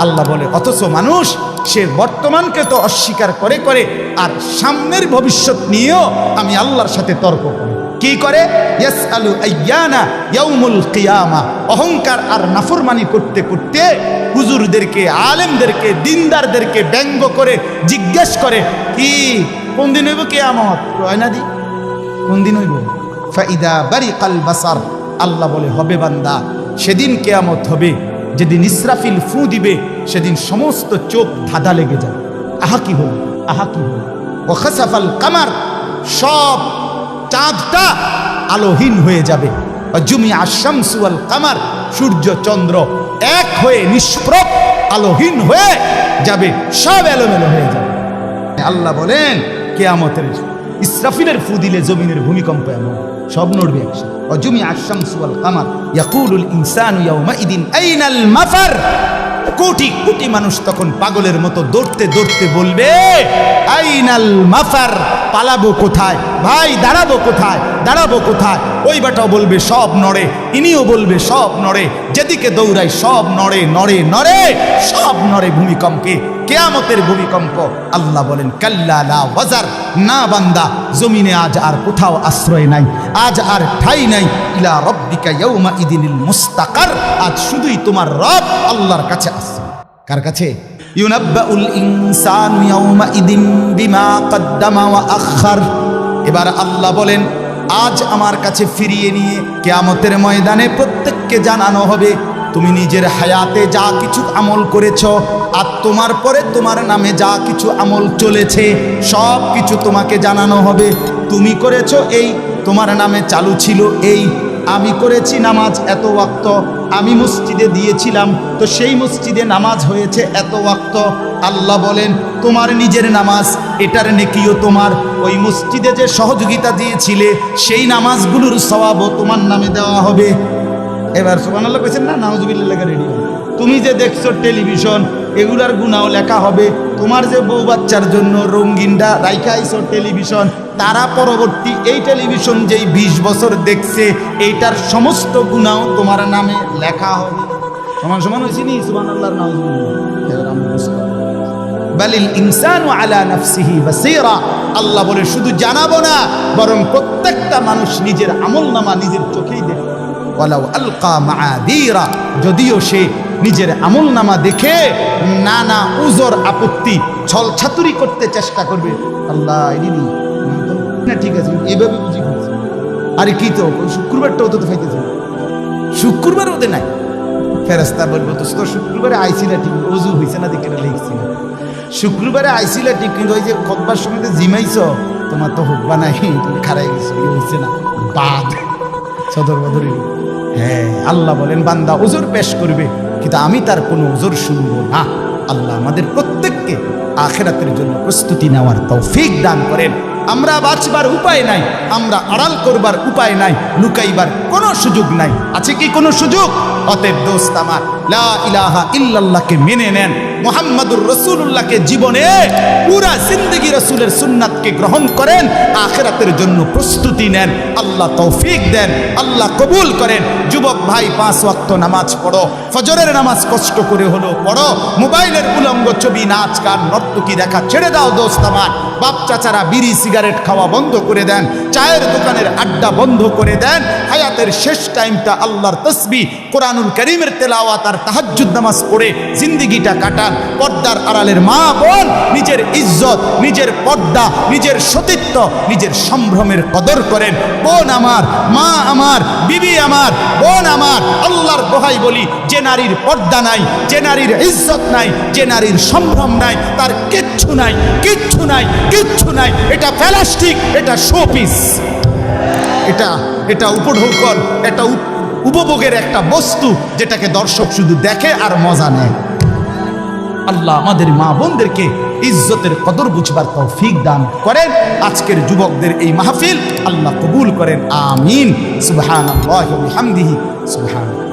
আল্লাহ বলে, অথচ মানুষ সে বর্তমানকে তো অস্বীকার করে করে, আর সামনের ভবিষ্যৎ নিয়েও আমি আল্লাহর সাথে তর্ক করি। কি করে? অহংকার আর নাফরমানি করতে করতে হুজুরদেরকে, আলেমদেরকে, দিনদারদেরকে ব্যঙ্গ করে জিজ্ঞেস করে, কি, কোন দিন হইব কে দি। কোন দিন হইব? ফাইদা বারিকাল বাসার। আল্লাহ বলে, হবে বান্দা সেদিন কেয়ামত হবে, যেদিন ইসরাফিল ফু দিবে, সেদিন সমস্ত চোখ ধাঁধা লেগে যাবে। আহা কি হল? আহা কি হল? ও খাসাফাল কামার, সব চাঁদটা আলোহীন হয়ে যাবে। জুমি আশামসুয়াল কামার, সূর্য চন্দ্র এক হয়ে নিষ্প্রভ আলোহীন হয়ে যাবে, সব এলোমেলো হয়ে যাবে। আল্লাহ বলেন, কেয়ামতের ইসরাফিলের ফু দিলে জমিনের ভূমিকম্প এমন, সব নড়বে একসাথে। অজুমি আশামসু ওয়াল কামার। ইয়াকুলুল ইনসানু ইয়াউমাইদিন আইনাল মাফার। কোটি কোটি মানুষ তখন পাগলের মতো দৌড়তে দৌড়তে বলবে, আইনাল মাফার, পালাবো কোথায়? ভাই, দাঁড়াবো কোথায়? দাঁড়াবো কোথায়? ওই বাটাও বলবে, সব নড়ে। ইনিও বলবে, সব নড়ে। যেদিকে দৌড়াই সব নড়ে নড়ে নড়ে, সব নড়ে ভূমিকম্পে। কেয়ামতের ভূমিকম্প, আল্লাহ বলেন, কাল্লা ওয়াজার, না বান্দা, জমিনে আজ আর কোথাও আশ্রয় নাই, আজ আর ঠাই নাই, ইলা রব্বিকা ইয়াউমা ইদিনিল মুস্তাকার, আজ শুধুই তোমার রব আল্লাহর কাছে আশ্রয়। কার কাছে? ইউনাব্বাউল ইনসানু ইয়াউমা ইদিন বিমা কদ্দামা ওয়া আখার এবার আল্লাহ বলেন, আজ আমার কাছে ফিরিয়ে নিয়ে কেয়ামতের ময়দানে প্রত্যেককে জানানো হবে তুমি নিজের হায়াতে যা কিছু আমল করেছ আর তোমার পরে তোমার নামে যা কিছু আমল চলেছে, সব কিছু তোমাকে জানানো হবে। তুমি করেছ এই, তোমার নামে চালু ছিল এই। আমি করেছি নামাজ এত ওয়াক্ত, আমি মসজিদে দিয়েছিলাম, তো সেই মসজিদে নামাজ হয়েছে এত ওয়াক্ত। আল্লাহ বলেন, তোমার নিজের নামাজ, এটার নেকিও তোমার। ওই মসজিদে যে সহযোগিতা দিয়েছিলে, সেই নামাজগুলোর স্বভাবও তোমার নামে দেওয়া হবে। এবার সোমান আল্লাহ কেছেন না নাউজুবিল্লা লেখা রেডি। তুমি যে দেখছ টেলিভিশন, এগুলার গুণাও লেখা হবে। তোমার যে বউ বাচ্চার জন্য রঙ্গিনটা রাইখা আইছো টেলিভিশন, তারা পরবর্তী এই টেলিভিশন যেই বিশ বছর দেখছে, এইটার সমস্ত গুণাও তোমার নামে লেখা হবে। সমান সমান হয়েছে নি সুবান আল্লাহর। বালিল আল্লাহ বলে, শুধু জানাব না, বরং প্রত্যেকটা মানুষ নিজের আমল নামা নিজের চোখেই দেখবে। ওয়ালাউ আলকা মাআদিরা। যদিও সে নিজের আমল নামা দেখে নানা উজর আপত্তি, ছল ছাতুরি করতে চেষ্টা করবে। আল্লাহ না। ঠিক আছে, এভাবে বুঝি আরে কি তো, শুক্রবারটাও তো ফাইতেছে। শুক্রবার ওদের নাই। ফেরাস্তা বলব তো তো শুক্রবারে আইসিলা ঠিক অজু হয়েছে না দেখে লিখছি না। শুক্রবারে আইসিলা ঠিক, কিন্তু ওই যে খতবার সময় জিমাইছ, তোমার তো হুকবা নাই, তুমি খারাই গেছো হয়েছে না বাদ। সদর বদরি হ্যাঁ আল্লাহ বলেন, বান্দা ওজোর পেশ করবে, কিন্তু আমি তার কোনো ওজোর শুনব না। আল্লাহ আমাদের প্রত্যেককে আখেরাতের জন্য প্রস্তুতি নেওয়ার তৌফিক দান করেন। আমরা বাঁচবার উপায় নাই, আমরা আড়াল করবার উপায় নাই, লুকাইবার কোনো সুযোগ নাই। আছে কি কোনো সুযোগ? অতএব দোস্ত আমার ইল্লাল্লাহকে মেনে নেন। মোহাম্মদুর রসুল্লাহকে জীবনে পুরা জিন্দগি রসুলের সুন্নাতকে গ্রহণ করেন, আখেরাতের জন্য প্রস্তুতি নেন। আল্লাহ তৌফিক দেন, আল্লাহ কবুল করেন। যুবক ভাই, পাঁচ ওয়াক্ত নামাজ পড়ো। ফজরের নামাজ কষ্ট করে হলো পড়ো। মোবাইলের উলঙ্গ ছবি, নাচ, গান, নর্তকী দেখা ছেড়ে দাও দোস্ত আমার। বাপ চাচারা বিড়ি সিগারেট খাওয়া বন্ধ করে দেন, চায়ের দোকানের আড্ডা বন্ধ করে দেন, হায়াতের শেষ টাইমটা আল্লাহর তসবি, কোরআনুল করিমের তেলাওয়াত আর তাহাজ্জুদ নামাজ পড়ে জিন্দিগিটা কাটান, পর্দার আড়ালের মা বোন, নিজের ইজ্জত, নিজের পর্দা, নিজের সতীত্ব, নিজের সম্ভ্রমের কদর করেন, বোন আমার, মা আমার, বিবি আমার, বোন আমার, আল্লাহর দোহাই বলি, যে নারীর পর্দা নাই, যে নারীর ইজ্জত নাই, যে নারীর সম্ভ্রম নাই, তার কিচ্ছু নাই কিচ্ছু নাই কিচ্ছু নাই। এটা প্লাস্টিক এটা শোপিস। এটা এটা উপঢৌকন এটা উপ- উপভোগের একটা বস্তু যেটাকে দর্শক শুধু দেখে আর মজা নেয়। আল্লাহ আমাদের মা বোনদেরকে ইজ্জতের কদর বুঝবার তৌফিক দান করেন। আজকের যুবকদের এই মাহফিল আল্লাহ কবুল করেন। আমিন। সুবহানাল্লাহি ওয়া বিহামদিহি। সুবহান